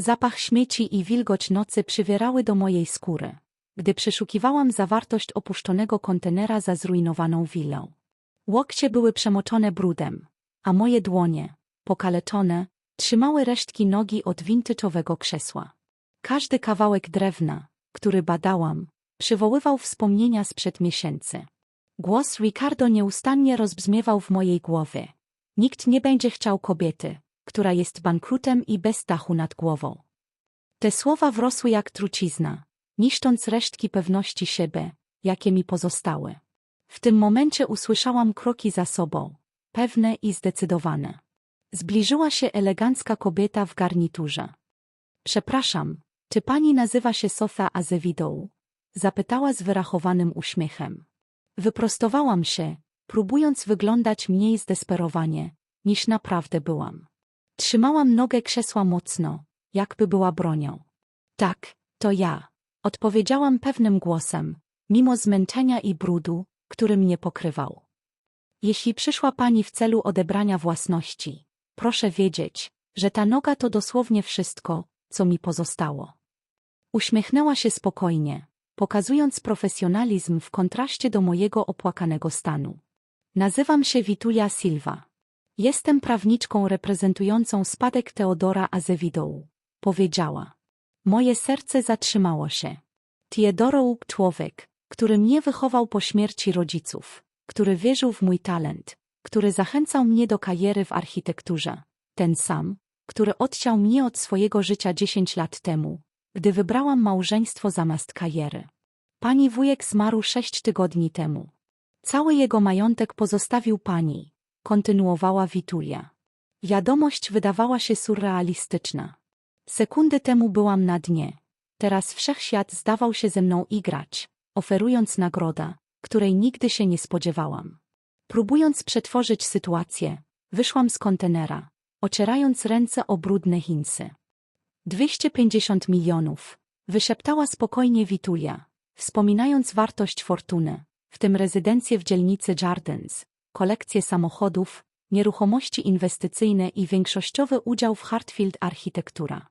Zapach śmieci i wilgoć nocy przywierały do mojej skóry, gdy przeszukiwałam zawartość opuszczonego kontenera za zrujnowaną willą. Łokcie były przemoczone brudem, a moje dłonie, pokaleczone, trzymały resztki nogi od vintage'owego krzesła. Każdy kawałek drewna, który badałam, przywoływał wspomnienia sprzed miesięcy. Głos Ricardo nieustannie rozbrzmiewał w mojej głowie. Nikt nie będzie chciał kobiety, która jest bankrutem i bez dachu nad głową. Te słowa wrosły jak trucizna, niszcząc resztki pewności siebie, jakie mi pozostały. W tym momencie usłyszałam kroki za sobą, pewne i zdecydowane. Zbliżyła się elegancka kobieta w garniturze. Przepraszam, czy pani nazywa się Sofia Azevedo? Zapytała z wyrachowanym uśmiechem. Wyprostowałam się, próbując wyglądać mniej zdesperowanie, niż naprawdę byłam. Trzymałam nogę krzesła mocno, jakby była bronią. Tak, to ja, odpowiedziałam pewnym głosem, mimo zmęczenia i brudu, który mnie pokrywał. Jeśli przyszła pani w celu odebrania własności, proszę wiedzieć, że ta noga to dosłownie wszystko, co mi pozostało. Uśmiechnęła się spokojnie, pokazując profesjonalizm w kontraście do mojego opłakanego stanu. Nazywam się Witulia Silva. Jestem prawniczką reprezentującą spadek Teodora Azevedo, powiedziała. Moje serce zatrzymało się. Teodoro człowiek, który mnie wychował po śmierci rodziców, który wierzył w mój talent, który zachęcał mnie do kariery w architekturze, ten sam, który odciął mnie od swojego życia dziesięć lat temu, gdy wybrałam małżeństwo zamiast kariery. Pani wujek zmarł sześć tygodni temu. Cały jego majątek pozostawił pani, kontynuowała Witulia. Wiadomość wydawała się surrealistyczna. Sekundy temu byłam na dnie. Teraz wszechświat zdawał się ze mną igrać, oferując nagrodę, której nigdy się nie spodziewałam. Próbując przetworzyć sytuację, wyszłam z kontenera, ocierając ręce o brudne hinsy. 250 milionów, wyszeptała spokojnie Witulia, wspominając wartość fortuny, w tym rezydencję w dzielnicy Jardins, kolekcję samochodów, nieruchomości inwestycyjne i większościowy udział w Hartfield Architektura.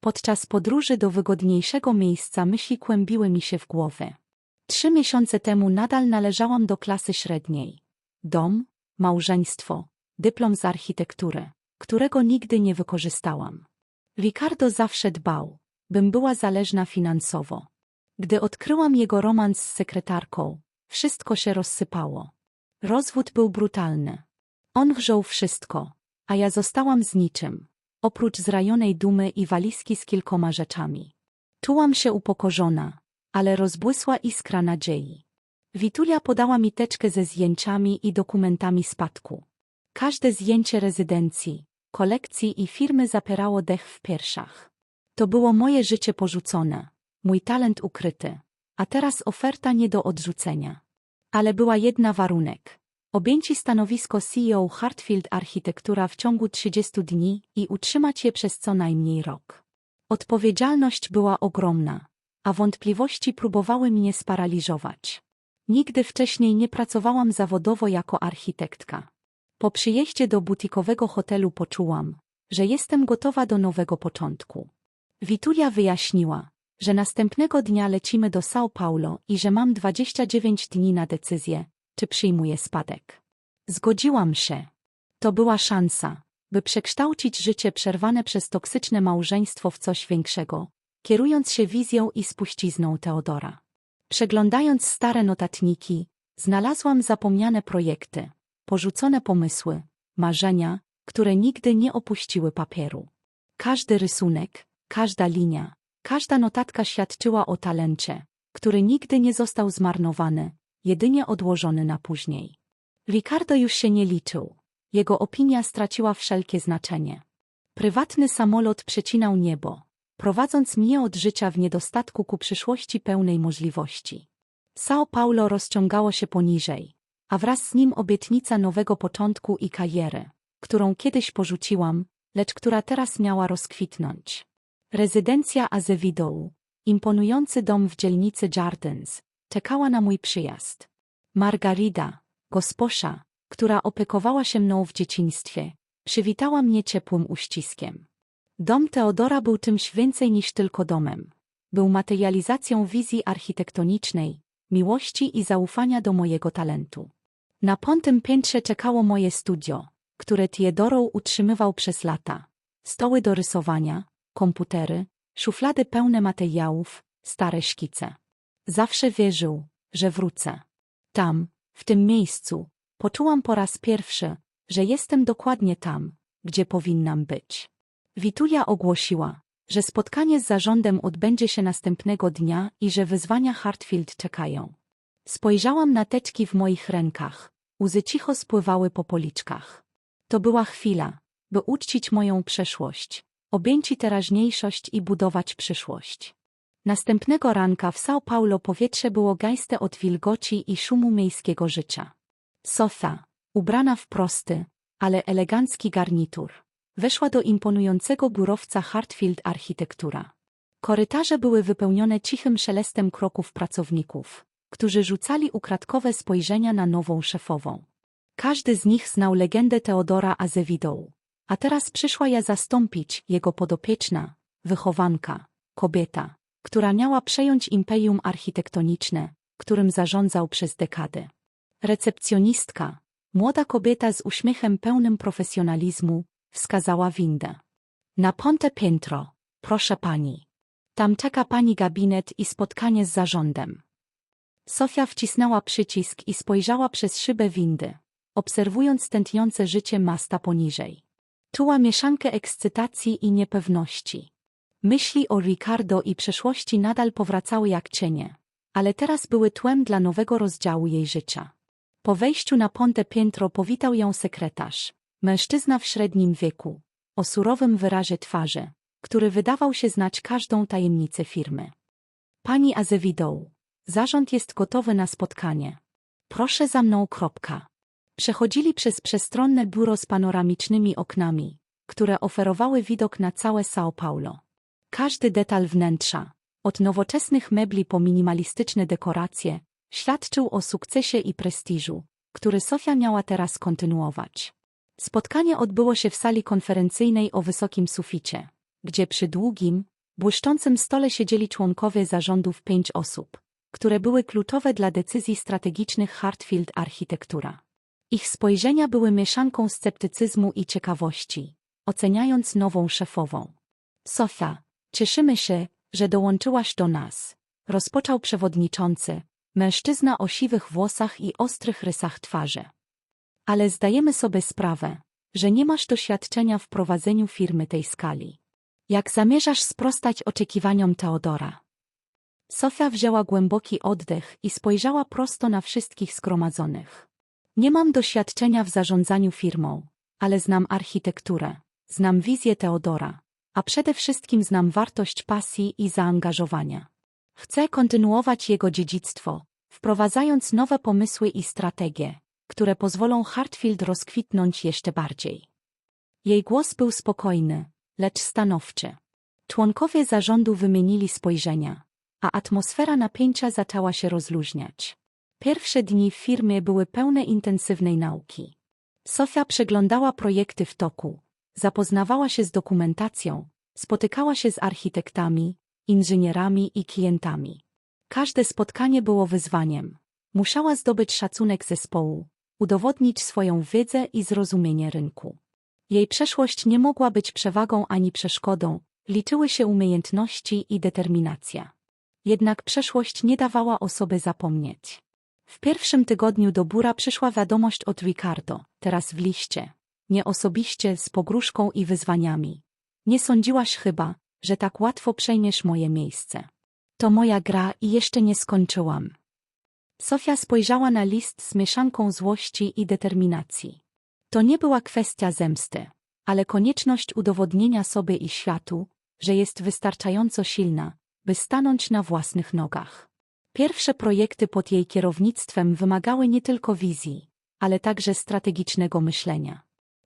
Podczas podróży do wygodniejszego miejsca myśli kłębiły mi się w głowie. Trzy miesiące temu nadal należałam do klasy średniej. Dom, małżeństwo, dyplom z architektury, którego nigdy nie wykorzystałam. Ricardo zawsze dbał, bym była zależna finansowo. Gdy odkryłam jego romans z sekretarką, wszystko się rozsypało. Rozwód był brutalny. On wrzął wszystko, a ja zostałam z niczym, oprócz zrajonej dumy i walizki z kilkoma rzeczami. Czułam się upokorzona, ale rozbłysła iskra nadziei. Witulia podała mi teczkę ze zdjęciami i dokumentami spadku. Każde zdjęcie rezydencji, kolekcji i firmy zapierało dech w piersiach. To było moje życie porzucone, mój talent ukryty, a teraz oferta nie do odrzucenia. Ale była jedna warunek. Objęci stanowisko CEO Hartfield Architektura w ciągu 30 dni i utrzymać je przez co najmniej rok. Odpowiedzialność była ogromna, a wątpliwości próbowały mnie sparaliżować. Nigdy wcześniej nie pracowałam zawodowo jako architektka. Po przyjeździe do butikowego hotelu poczułam, że jestem gotowa do nowego początku. Witulia wyjaśniła, że następnego dnia lecimy do São Paulo i że mam 29 dni na decyzję, czy przyjmuję spadek. Zgodziłam się. To była szansa, by przekształcić życie przerwane przez toksyczne małżeństwo w coś większego, kierując się wizją i spuścizną Teodora. Przeglądając stare notatniki, znalazłam zapomniane projekty, porzucone pomysły, marzenia, które nigdy nie opuściły papieru. Każdy rysunek, każda linia, każda notatka świadczyła o talencie, który nigdy nie został zmarnowany, jedynie odłożony na później. Ricardo już się nie liczył. Jego opinia straciła wszelkie znaczenie. Prywatny samolot przecinał niebo, prowadząc mnie od życia w niedostatku ku przyszłości pełnej możliwości. São Paulo rozciągało się poniżej, a wraz z nim obietnica nowego początku i kariery, którą kiedyś porzuciłam, lecz która teraz miała rozkwitnąć. Rezydencja Azevedo, imponujący dom w dzielnicy Jardins, czekała na mój przyjazd. Margarida, gosposza, która opiekowała się mną w dzieciństwie, przywitała mnie ciepłym uściskiem. Dom Teodora był czymś więcej niż tylko domem. Był materializacją wizji architektonicznej, miłości i zaufania do mojego talentu. Na piątym piętrze czekało moje studio, które Teodoro utrzymywał przez lata. Stoły do rysowania, komputery, szuflady pełne materiałów, stare szkice. Zawsze wierzył, że wrócę. Tam, w tym miejscu, poczułam po raz pierwszy, że jestem dokładnie tam, gdzie powinnam być. Witulia ogłosiła, że spotkanie z zarządem odbędzie się następnego dnia i że wyzwania Hartfield czekają. Spojrzałam na teczki w moich rękach. Łzy cicho spływały po policzkach. To była chwila, by uczcić moją przeszłość, objęci teraźniejszość i budować przyszłość. Następnego ranka w São Paulo powietrze było gajste od wilgoci i szumu miejskiego życia. Sofa, ubrana w prosty, ale elegancki garnitur, weszła do imponującego biurowca Hartfield Architektura. Korytarze były wypełnione cichym szelestem kroków pracowników, którzy rzucali ukradkowe spojrzenia na nową szefową. Każdy z nich znał legendę Teodora Azevedo, a teraz przyszła ja zastąpić jego podopieczna, wychowanka, kobieta, która miała przejąć imperium architektoniczne, którym zarządzał przez dekady. Recepcjonistka, młoda kobieta z uśmiechem pełnym profesjonalizmu, wskazała windę. Na ponte piętro, proszę pani. Tam czeka pani gabinet i spotkanie z zarządem. Sofia wcisnęła przycisk i spojrzała przez szybę windy, obserwując tętniące życie masta poniżej. Czuła mieszankę ekscytacji i niepewności. Myśli o Ricardo i przeszłości nadal powracały jak cienie, ale teraz były tłem dla nowego rozdziału jej życia. Po wejściu na ponte piętro powitał ją sekretarz, mężczyzna w średnim wieku, o surowym wyrazie twarzy, który wydawał się znać każdą tajemnicę firmy. Pani Azevedo, zarząd jest gotowy na spotkanie. Proszę za mną kropka. Przechodzili przez przestronne biuro z panoramicznymi oknami, które oferowały widok na całe São Paulo. Każdy detal wnętrza, od nowoczesnych mebli po minimalistyczne dekoracje, świadczył o sukcesie i prestiżu, który Sofia miała teraz kontynuować. Spotkanie odbyło się w sali konferencyjnej o wysokim suficie, gdzie przy długim, błyszczącym stole siedzieli członkowie zarządów pięć osób, które były kluczowe dla decyzji strategicznych Hartfield Architektura. Ich spojrzenia były mieszanką sceptycyzmu i ciekawości, oceniając nową szefową. Sofia, cieszymy się, że dołączyłaś do nas, rozpoczął przewodniczący, mężczyzna o siwych włosach i ostrych rysach twarzy. Ale zdajemy sobie sprawę, że nie masz doświadczenia w prowadzeniu firmy tej skali. Jak zamierzasz sprostać oczekiwaniom Teodora? Sofia wzięła głęboki oddech i spojrzała prosto na wszystkich zgromadzonych. Nie mam doświadczenia w zarządzaniu firmą, ale znam architekturę, znam wizję Teodora, a przede wszystkim znam wartość pasji i zaangażowania. Chcę kontynuować jego dziedzictwo, wprowadzając nowe pomysły i strategie, które pozwolą Hartfield rozkwitnąć jeszcze bardziej. Jej głos był spokojny, lecz stanowczy. Członkowie zarządu wymienili spojrzenia, a atmosfera napięcia zaczęła się rozluźniać. Pierwsze dni w firmie były pełne intensywnej nauki. Sofia przeglądała projekty w toku, zapoznawała się z dokumentacją, spotykała się z architektami, inżynierami i klientami. Każde spotkanie było wyzwaniem. Musiała zdobyć szacunek zespołu, udowodnić swoją wiedzę i zrozumienie rynku. Jej przeszłość nie mogła być przewagą ani przeszkodą, liczyły się umiejętności i determinacja. Jednak przeszłość nie dawała o sobie zapomnieć. W pierwszym tygodniu do Bura przyszła wiadomość od Ricardo, teraz w liście. Nie osobiście, z pogróżką i wyzwaniami. Nie sądziłaś chyba, że tak łatwo przejmiesz moje miejsce. To moja gra i jeszcze nie skończyłam. Sofia spojrzała na list z mieszanką złości i determinacji. To nie była kwestia zemsty, ale konieczność udowodnienia sobie i światu, że jest wystarczająco silna, by stanąć na własnych nogach. Pierwsze projekty pod jej kierownictwem wymagały nie tylko wizji, ale także strategicznego myślenia.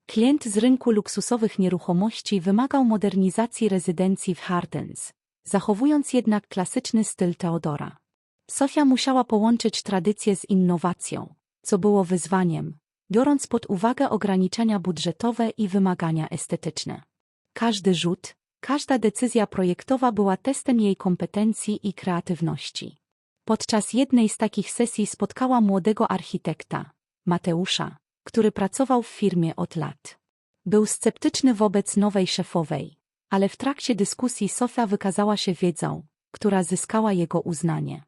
Klient z rynku luksusowych nieruchomości wymagał modernizacji rezydencji w Hardens, zachowując jednak klasyczny styl Teodora. Sofia musiała połączyć tradycję z innowacją, co było wyzwaniem, biorąc pod uwagę ograniczenia budżetowe i wymagania estetyczne. Każdy rzut, Każda decyzja projektowa była testem jej kompetencji i kreatywności. Podczas jednej z takich sesji spotkała młodego architekta, Mateusza, który pracował w firmie od lat. Był sceptyczny wobec nowej szefowej, ale w trakcie dyskusji Sofia wykazała się wiedzą, która zyskała jego uznanie.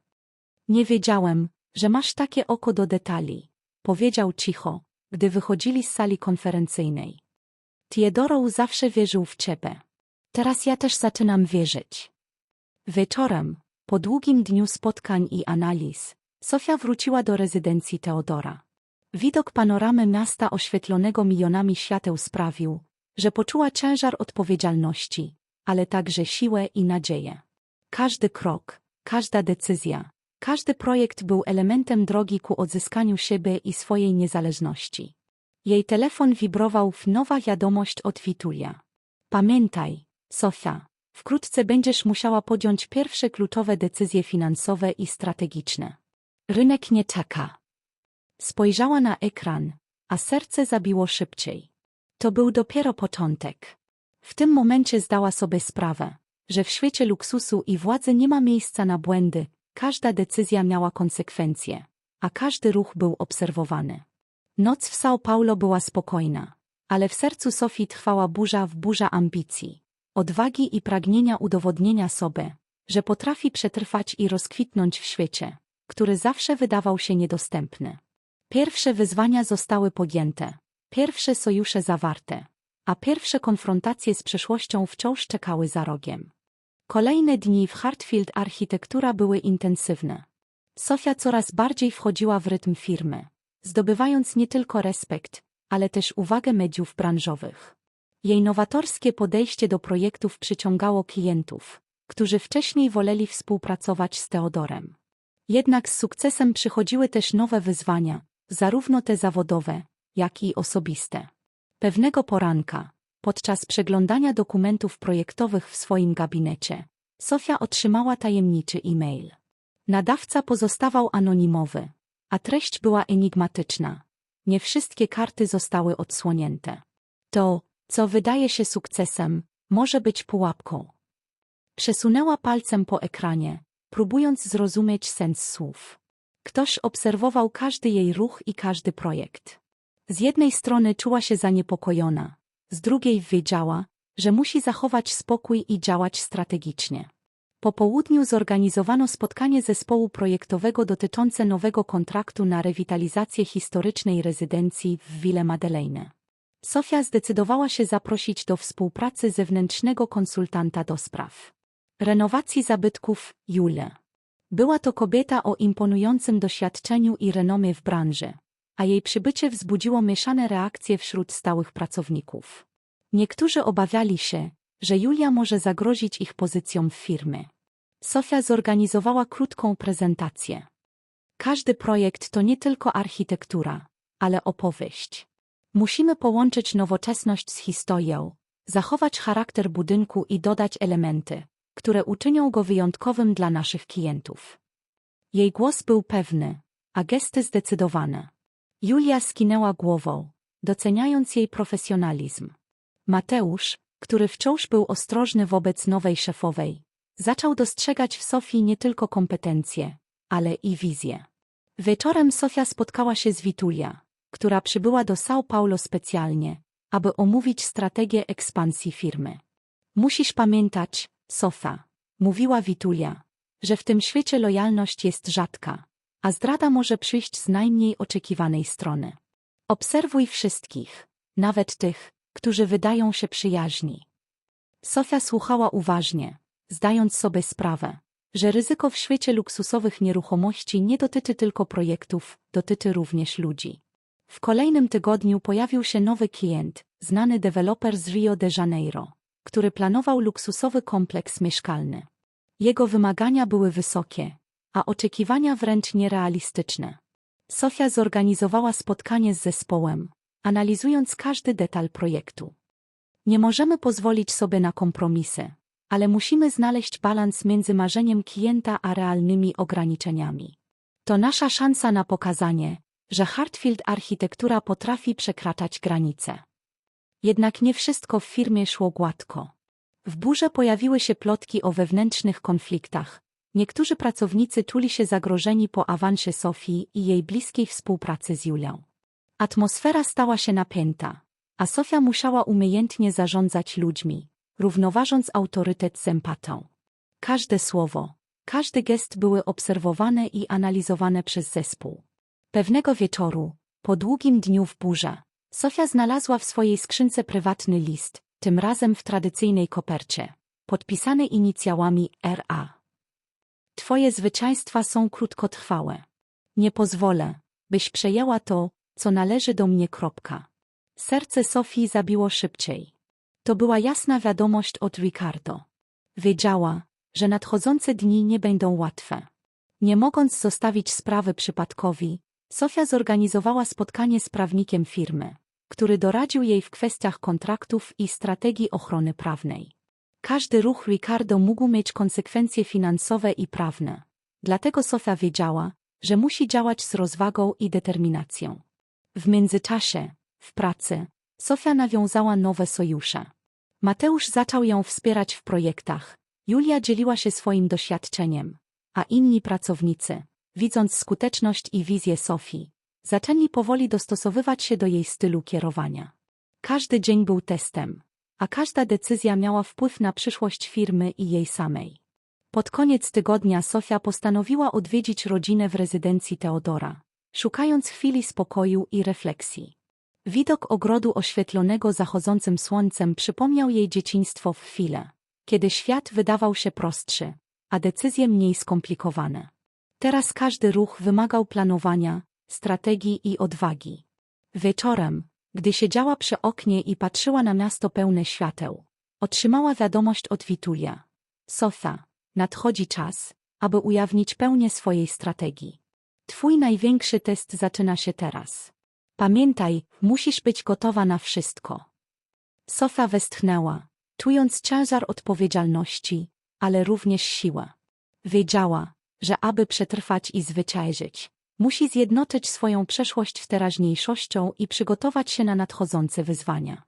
Nie wiedziałem, że masz takie oko do detali, powiedział cicho, gdy wychodzili z sali konferencyjnej. Teodoro zawsze wierzył w ciebie. Teraz ja też zaczynam wierzyć. Wieczorem, po długim dniu spotkań i analiz, Sofia wróciła do rezydencji Teodora. Widok panoramy miasta oświetlonego milionami świateł sprawił, że poczuła ciężar odpowiedzialności, ale także siłę i nadzieję. Każdy krok, każda decyzja, każdy projekt był elementem drogi ku odzyskaniu siebie i swojej niezależności. Jej telefon wibrował w nowa wiadomość od Witulia. Pamiętaj, Sofia, wkrótce będziesz musiała podjąć pierwsze kluczowe decyzje finansowe i strategiczne. Rynek nie czeka. Spojrzała na ekran, a serce zabiło szybciej. To był dopiero początek. W tym momencie zdała sobie sprawę, że w świecie luksusu i władzy nie ma miejsca na błędy, każda decyzja miała konsekwencje, a każdy ruch był obserwowany. Noc w São Paulo była spokojna, ale w sercu Sofii trwała burza w burza ambicji, odwagi i pragnienia udowodnienia sobie, że potrafi przetrwać i rozkwitnąć w świecie, który zawsze wydawał się niedostępny. Pierwsze wyzwania zostały podjęte, pierwsze sojusze zawarte, a pierwsze konfrontacje z przeszłością wciąż czekały za rogiem. Kolejne dni w Hartfield architektura były intensywne. Sofia coraz bardziej wchodziła w rytm firmy, zdobywając nie tylko respekt, ale też uwagę mediów branżowych. Jej nowatorskie podejście do projektów przyciągało klientów, którzy wcześniej woleli współpracować z Teodorem. Jednak z sukcesem przychodziły też nowe wyzwania, zarówno te zawodowe, jak i osobiste. Pewnego poranka, podczas przeglądania dokumentów projektowych w swoim gabinecie, Sofia otrzymała tajemniczy e-mail. Nadawca pozostawał anonimowy, a treść była enigmatyczna. Nie wszystkie karty zostały odsłonięte. To, co wydaje się sukcesem, może być pułapką. Przesunęła palcem po ekranie, próbując zrozumieć sens słów. Ktoś obserwował każdy jej ruch i każdy projekt. Z jednej strony czuła się zaniepokojona, z drugiej wiedziała, że musi zachować spokój i działać strategicznie. Po południu zorganizowano spotkanie zespołu projektowego dotyczące nowego kontraktu na rewitalizację historycznej rezydencji w Ville Madeleine. Sofia zdecydowała się zaprosić do współpracy zewnętrznego konsultanta do spraw renowacji zabytków Jule. Była to kobieta o imponującym doświadczeniu i renomie w branży, a jej przybycie wzbudziło mieszane reakcje wśród stałych pracowników. Niektórzy obawiali się, że Julia może zagrozić ich pozycjom w firmie. Sofia zorganizowała krótką prezentację. Każdy projekt to nie tylko architektura, ale opowieść. Musimy połączyć nowoczesność z historią, zachować charakter budynku i dodać elementy, które uczynią go wyjątkowym dla naszych klientów. Jej głos był pewny, a gesty zdecydowane. Julia skinęła głową, doceniając jej profesjonalizm. Mateusz, który wciąż był ostrożny wobec nowej szefowej, zaczął dostrzegać w Sofii nie tylko kompetencje, ale i wizję. Wieczorem Sofia spotkała się z Witulia, która przybyła do São Paulo specjalnie, aby omówić strategię ekspansji firmy. Musisz pamiętać, Sofa, mówiła Witulia, że w tym świecie lojalność jest rzadka, a zdrada może przyjść z najmniej oczekiwanej strony. Obserwuj wszystkich, nawet tych, którzy wydają się przyjaźni. Sofia słuchała uważnie, zdając sobie sprawę, że ryzyko w świecie luksusowych nieruchomości nie dotyczy tylko projektów, dotyczy również ludzi. W kolejnym tygodniu pojawił się nowy klient, znany deweloper z Rio de Janeiro, który planował luksusowy kompleks mieszkalny. Jego wymagania były wysokie, a oczekiwania wręcz nierealistyczne. Sofia zorganizowała spotkanie z zespołem, analizując każdy detal projektu. Nie możemy pozwolić sobie na kompromisy, ale musimy znaleźć balans między marzeniem klienta a realnymi ograniczeniami. To nasza szansa na pokazanie, że Hartfield architektura potrafi przekraczać granice. Jednak nie wszystko w firmie szło gładko. W burze pojawiły się plotki o wewnętrznych konfliktach. Niektórzy pracownicy czuli się zagrożeni po awansie Sofii i jej bliskiej współpracy z Julią. Atmosfera stała się napięta, a Sofia musiała umiejętnie zarządzać ludźmi, równoważąc autorytet z empatą. Każde słowo, każdy gest były obserwowane i analizowane przez zespół. Pewnego wieczoru, po długim dniu w burze, Sofia znalazła w swojej skrzynce prywatny list, tym razem w tradycyjnej kopercie, podpisany inicjałami RA. Twoje zwycięstwa są krótkotrwałe. Nie pozwolę, byś przejęła to, co należy do mnie. Kropka. Serce Sofii zabiło szybciej. To była jasna wiadomość od Ricardo. Wiedziała, że nadchodzące dni nie będą łatwe. Nie mogąc zostawić sprawy przypadkowi, Sofia zorganizowała spotkanie z prawnikiem firmy, który doradził jej w kwestiach kontraktów i strategii ochrony prawnej. Każdy ruch Ricardo mógł mieć konsekwencje finansowe i prawne. Dlatego Sofia wiedziała, że musi działać z rozwagą i determinacją. W międzyczasie, w pracy, Sofia nawiązała nowe sojusze. Mateusz zaczął ją wspierać w projektach, Julia dzieliła się swoim doświadczeniem, a inni pracownicy, widząc skuteczność i wizję Sofii, zaczęli powoli dostosowywać się do jej stylu kierowania. Każdy dzień był testem, a każda decyzja miała wpływ na przyszłość firmy i jej samej. Pod koniec tygodnia Sofia postanowiła odwiedzić rodzinę w rezydencji Teodora, szukając chwili spokoju i refleksji. Widok ogrodu oświetlonego zachodzącym słońcem przypomniał jej dzieciństwo w chwilę, kiedy świat wydawał się prostszy, a decyzje mniej skomplikowane. Teraz każdy ruch wymagał planowania, strategii i odwagi. Wieczorem, gdy siedziała przy oknie i patrzyła na miasto pełne świateł, otrzymała wiadomość od Witulia. Sofia, nadchodzi czas, aby ujawnić pełnię swojej strategii. Twój największy test zaczyna się teraz. Pamiętaj, musisz być gotowa na wszystko. Sofia westchnęła, czując ciężar odpowiedzialności, ale również siłę. Wiedziała, że aby przetrwać i zwyciężyć, musi zjednoczyć swoją przeszłość z teraźniejszością i przygotować się na nadchodzące wyzwania.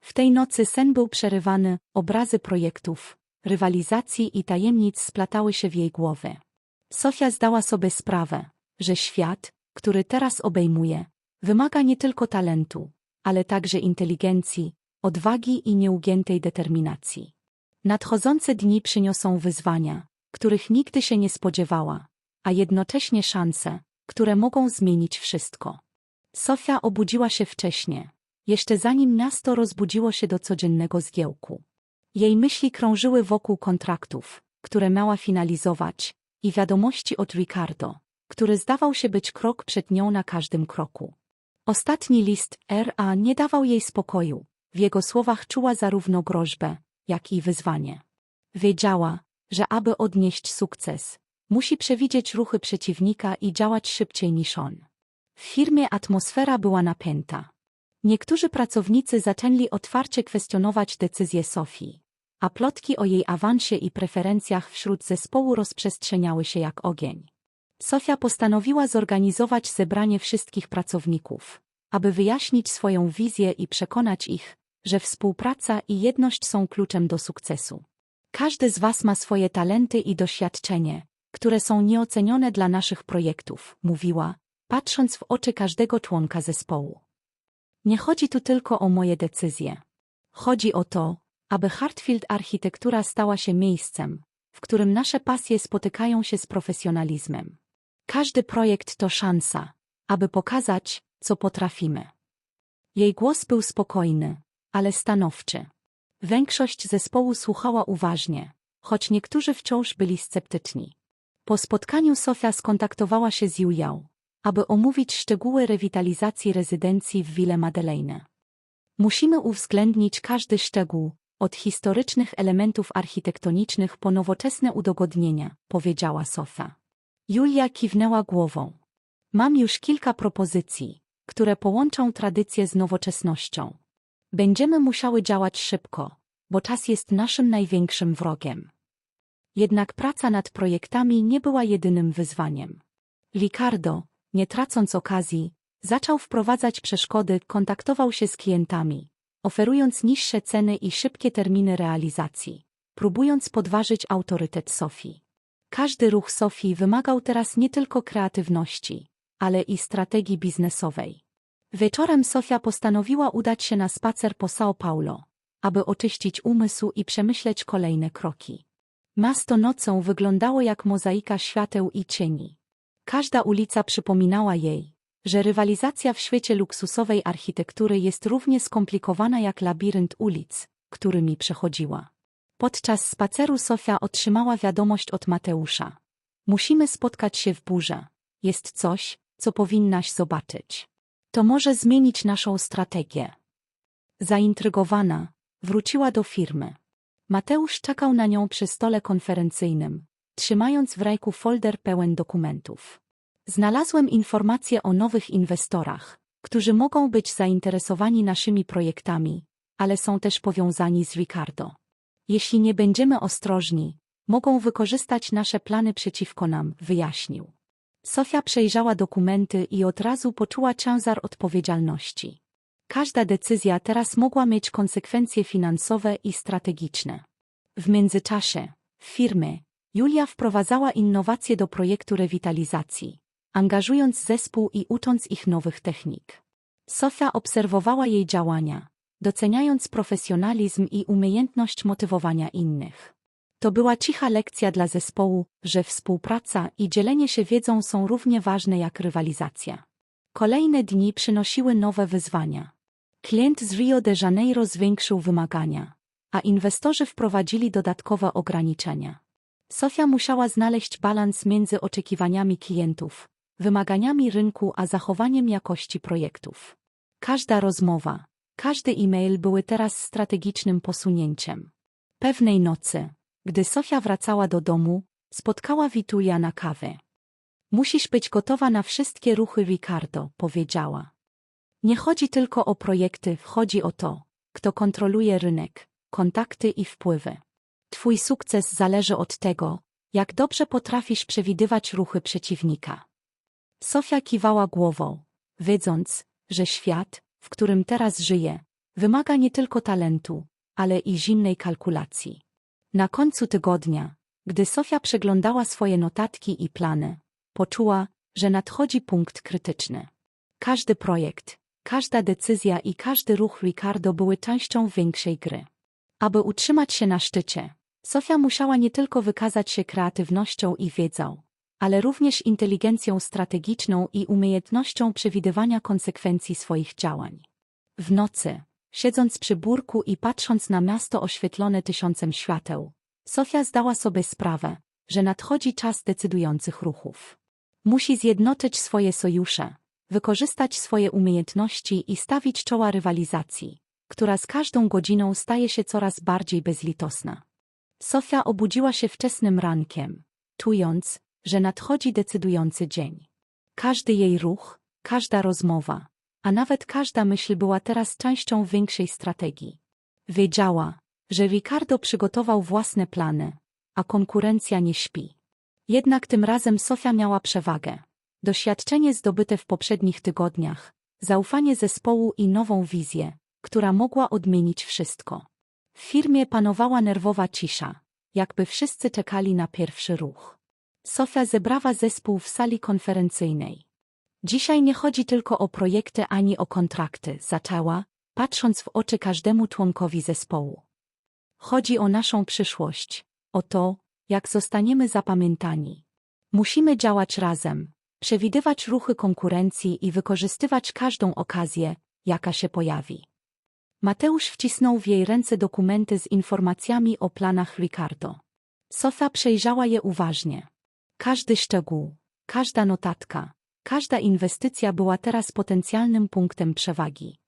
W tej nocy sen był przerywany, obrazy projektów, rywalizacji i tajemnic splatały się w jej głowie. Sofia zdała sobie sprawę, że świat, który teraz obejmuje, wymaga nie tylko talentu, ale także inteligencji, odwagi i nieugiętej determinacji. Nadchodzące dni przyniosą wyzwania, których nigdy się nie spodziewała, a jednocześnie szanse, które mogą zmienić wszystko. Sofia obudziła się wcześnie, jeszcze zanim miasto rozbudziło się do codziennego zgiełku. Jej myśli krążyły wokół kontraktów, które miała finalizować, i wiadomości od Ricardo, który zdawał się być krok przed nią na każdym kroku. Ostatni list R.A. nie dawał jej spokoju. W jego słowach czuła zarówno groźbę, jak i wyzwanie. Wiedziała, że aby odnieść sukces, musi przewidzieć ruchy przeciwnika i działać szybciej niż on. W firmie atmosfera była napięta. Niektórzy pracownicy zaczęli otwarcie kwestionować decyzje Sofii, a plotki o jej awansie i preferencjach wśród zespołu rozprzestrzeniały się jak ogień. Sofia postanowiła zorganizować zebranie wszystkich pracowników, aby wyjaśnić swoją wizję i przekonać ich, że współpraca i jedność są kluczem do sukcesu. Każdy z Was ma swoje talenty i doświadczenie, które są nieocenione dla naszych projektów, mówiła, patrząc w oczy każdego członka zespołu. Nie chodzi tu tylko o moje decyzje. Chodzi o to, aby Hartfield Architektura stała się miejscem, w którym nasze pasje spotykają się z profesjonalizmem. Każdy projekt to szansa, aby pokazać, co potrafimy. Jej głos był spokojny, ale stanowczy. Większość zespołu słuchała uważnie, choć niektórzy wciąż byli sceptyczni. Po spotkaniu Sofia skontaktowała się z Julią, aby omówić szczegóły rewitalizacji rezydencji w Ville Madeleine. Musimy uwzględnić każdy szczegół, od historycznych elementów architektonicznych po nowoczesne udogodnienia, powiedziała Sofia. Julia kiwnęła głową. Mam już kilka propozycji, które połączą tradycję z nowoczesnością. Będziemy musiały działać szybko, bo czas jest naszym największym wrogiem. Jednak praca nad projektami nie była jedynym wyzwaniem. Ricardo, nie tracąc okazji, zaczął wprowadzać przeszkody, kontaktował się z klientami, oferując niższe ceny i szybkie terminy realizacji. próbując podważyć autorytet Sofii. Każdy ruch Sofii wymagał teraz nie tylko kreatywności, ale i strategii biznesowej. Wieczorem Sofia postanowiła udać się na spacer po São Paulo, aby oczyścić umysł i przemyśleć kolejne kroki. Miasto nocą wyglądało jak mozaika świateł i cieni. Każda ulica przypominała jej, że rywalizacja w świecie luksusowej architektury jest równie skomplikowana jak labirynt ulic, którymi przechodziła. Podczas spaceru Sofia otrzymała wiadomość od Mateusza. Musimy spotkać się w burze. Jest coś, co powinnaś zobaczyć. To może zmienić naszą strategię. Zaintrygowana, wróciła do firmy. Mateusz czekał na nią przy stole konferencyjnym, trzymając w ręku folder pełen dokumentów. Znalazłem informacje o nowych inwestorach, którzy mogą być zainteresowani naszymi projektami, ale są też powiązani z Ricardo. Jeśli nie będziemy ostrożni, mogą wykorzystać nasze plany przeciwko nam, wyjaśnił. Sofia przejrzała dokumenty i od razu poczuła ciężar odpowiedzialności. Każda decyzja teraz mogła mieć konsekwencje finansowe i strategiczne. W międzyczasie, w firmie, Julia wprowadzała innowacje do projektu rewitalizacji, angażując zespół i ucząc ich nowych technik. Sofia obserwowała jej działania, doceniając profesjonalizm i umiejętność motywowania innych. To była cicha lekcja dla zespołu, że współpraca i dzielenie się wiedzą są równie ważne jak rywalizacja. Kolejne dni przynosiły nowe wyzwania. Klient z Rio de Janeiro zwiększył wymagania, a inwestorzy wprowadzili dodatkowe ograniczenia. Sofia musiała znaleźć balans między oczekiwaniami klientów, wymaganiami rynku a zachowaniem jakości projektów. Każda rozmowa, każdy e-mail były teraz strategicznym posunięciem. Pewnej nocy, gdy Sofia wracała do domu, spotkała Witulia na kawę. Musisz być gotowa na wszystkie ruchy Ricardo, powiedziała. Nie chodzi tylko o projekty, chodzi o to, kto kontroluje rynek, kontakty i wpływy. Twój sukces zależy od tego, jak dobrze potrafisz przewidywać ruchy przeciwnika. Sofia kiwała głową, wiedząc, że świat, w którym teraz żyje, wymaga nie tylko talentu, ale i zimnej kalkulacji. Na końcu tygodnia, gdy Sofia przeglądała swoje notatki i plany, poczuła, że nadchodzi punkt krytyczny. Każdy projekt, każda decyzja i każdy ruch Ricardo były częścią większej gry. Aby utrzymać się na szczycie, Sofia musiała nie tylko wykazać się kreatywnością i wiedzą, ale również inteligencją strategiczną i umiejętnością przewidywania konsekwencji swoich działań. W nocy, siedząc przy burku i patrząc na miasto oświetlone tysiącem świateł, Sofia zdała sobie sprawę, że nadchodzi czas decydujących ruchów. Musi zjednoczyć swoje sojusze, wykorzystać swoje umiejętności i stawić czoła rywalizacji, która z każdą godziną staje się coraz bardziej bezlitosna. Sofia obudziła się wczesnym rankiem, czując, że nadchodzi decydujący dzień. Każdy jej ruch, każda rozmowa, a nawet każda myśl była teraz częścią większej strategii. Wiedziała, że Ricardo przygotował własne plany, a konkurencja nie śpi. Jednak tym razem Sofia miała przewagę. Doświadczenie zdobyte w poprzednich tygodniach, zaufanie zespołu i nową wizję, która mogła odmienić wszystko. W firmie panowała nerwowa cisza, jakby wszyscy czekali na pierwszy ruch. Sofia zebrała zespół w sali konferencyjnej. Dzisiaj nie chodzi tylko o projekty ani o kontrakty, zaczęła, patrząc w oczy każdemu członkowi zespołu. Chodzi o naszą przyszłość, o to, jak zostaniemy zapamiętani. Musimy działać razem, przewidywać ruchy konkurencji i wykorzystywać każdą okazję, jaka się pojawi. Mateusz wcisnął w jej ręce dokumenty z informacjami o planach Ricardo. Sofia przejrzała je uważnie. Każdy szczegół, każda notatka, każda inwestycja była teraz potencjalnym punktem przewagi.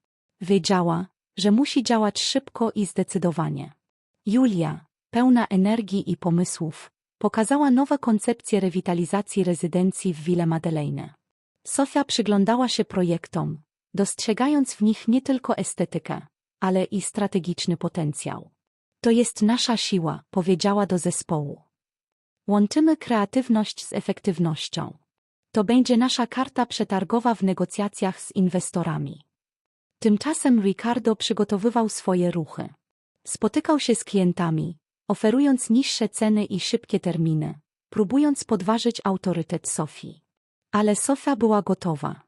Wiedziała, że musi działać szybko i zdecydowanie. Julia, pełna energii i pomysłów, pokazała nowe koncepcje rewitalizacji rezydencji w Ville Madeleine. Sofia przyglądała się projektom, dostrzegając w nich nie tylko estetykę, ale i strategiczny potencjał. To jest nasza siła, powiedziała do zespołu. Łączymy kreatywność z efektywnością. To będzie nasza karta przetargowa w negocjacjach z inwestorami. Tymczasem Ricardo przygotowywał swoje ruchy. Spotykał się z klientami, oferując niższe ceny i szybkie terminy, próbując podważyć autorytet Sofii. Ale Sofia była gotowa.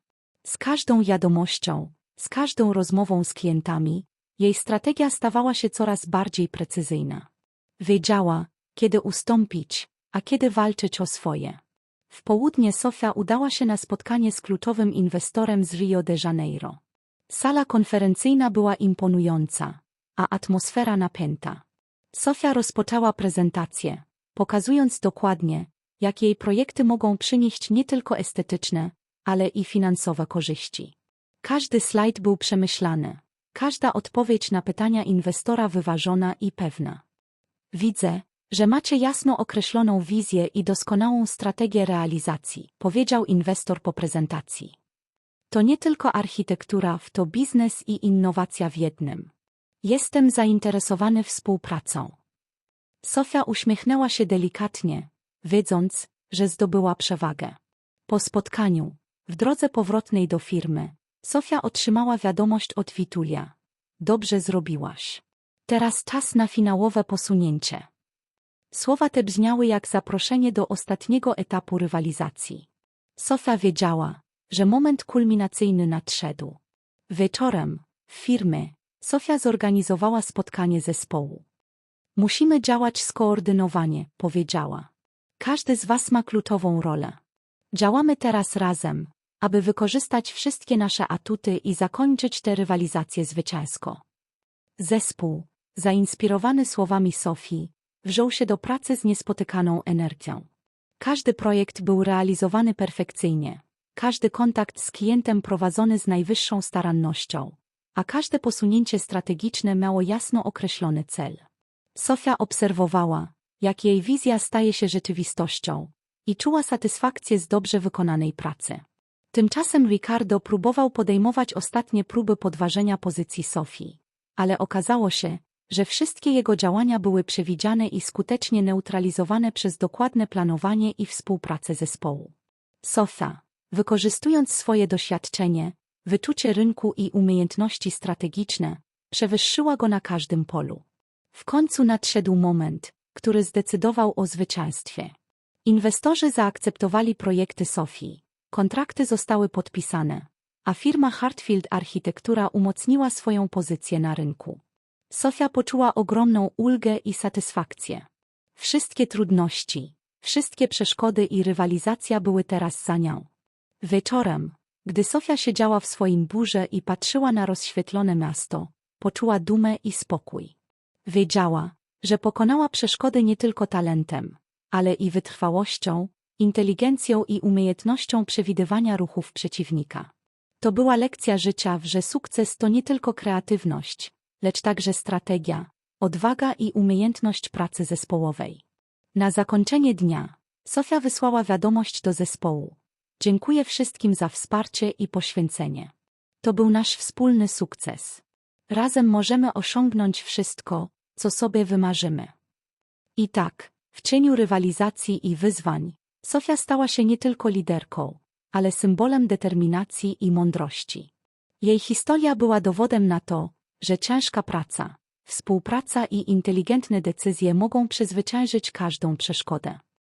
Z każdą wiadomością, z każdą rozmową z klientami, jej strategia stawała się coraz bardziej precyzyjna. Wiedziała, kiedy ustąpić, a kiedy walczyć o swoje. W południe Sofia udała się na spotkanie z kluczowym inwestorem z Rio de Janeiro. Sala konferencyjna była imponująca, a atmosfera napięta. Sofia rozpoczęła prezentację, pokazując dokładnie, jak jej projekty mogą przynieść nie tylko estetyczne, ale i finansowe korzyści. Każdy slajd był przemyślany, każda odpowiedź na pytania inwestora wyważona i pewna. Widzę, że macie jasno określoną wizję i doskonałą strategię realizacji, powiedział inwestor po prezentacji. To nie tylko architektura, to biznes i innowacja w jednym. Jestem zainteresowany współpracą. Sofia uśmiechnęła się delikatnie, wiedząc, że zdobyła przewagę. Po spotkaniu, w drodze powrotnej do firmy, Sofia otrzymała wiadomość od Witulia. Dobrze zrobiłaś. Teraz czas na finałowe posunięcie. Słowa te brzmiały jak zaproszenie do ostatniego etapu rywalizacji. Sofia wiedziała, że moment kulminacyjny nadszedł. Wieczorem, w firmy, Sofia zorganizowała spotkanie zespołu. Musimy działać skoordynowanie, powiedziała. Każdy z Was ma kluczową rolę. Działamy teraz razem, aby wykorzystać wszystkie nasze atuty i zakończyć tę rywalizację zwycięsko. Zespół, zainspirowany słowami Sofii, wziął się do pracy z niespotykaną energią. Każdy projekt był realizowany perfekcyjnie, każdy kontakt z klientem prowadzony z najwyższą starannością, a każde posunięcie strategiczne miało jasno określony cel. Sofia obserwowała, jak jej wizja staje się rzeczywistością i czuła satysfakcję z dobrze wykonanej pracy. Tymczasem Ricardo próbował podejmować ostatnie próby podważenia pozycji Sofii, ale okazało się, że wszystkie jego działania były przewidziane i skutecznie neutralizowane przez dokładne planowanie i współpracę zespołu. Sofia, wykorzystując swoje doświadczenie, wyczucie rynku i umiejętności strategiczne, przewyższyła go na każdym polu. W końcu nadszedł moment, który zdecydował o zwycięstwie. Inwestorzy zaakceptowali projekty Sofii, kontrakty zostały podpisane, a firma Hartfield Architektura umocniła swoją pozycję na rynku. Sofia poczuła ogromną ulgę i satysfakcję. Wszystkie trudności, wszystkie przeszkody i rywalizacja były teraz za nią. Wieczorem, gdy Sofia siedziała w swoim burze i patrzyła na rozświetlone miasto, poczuła dumę i spokój. Wiedziała, że pokonała przeszkody nie tylko talentem, ale i wytrwałością, inteligencją i umiejętnością przewidywania ruchów przeciwnika. To była lekcja życia, że sukces to nie tylko kreatywność, lecz także strategia, odwaga i umiejętność pracy zespołowej. Na zakończenie dnia Sofia wysłała wiadomość do zespołu. Dziękuję wszystkim za wsparcie i poświęcenie. To był nasz wspólny sukces. Razem możemy osiągnąć wszystko, co sobie wymarzymy. I tak, w cieniu rywalizacji i wyzwań, Sofia stała się nie tylko liderką, ale symbolem determinacji i mądrości. Jej historia była dowodem na to, że ciężka praca, współpraca i inteligentne decyzje mogą przezwyciężyć każdą przeszkodę.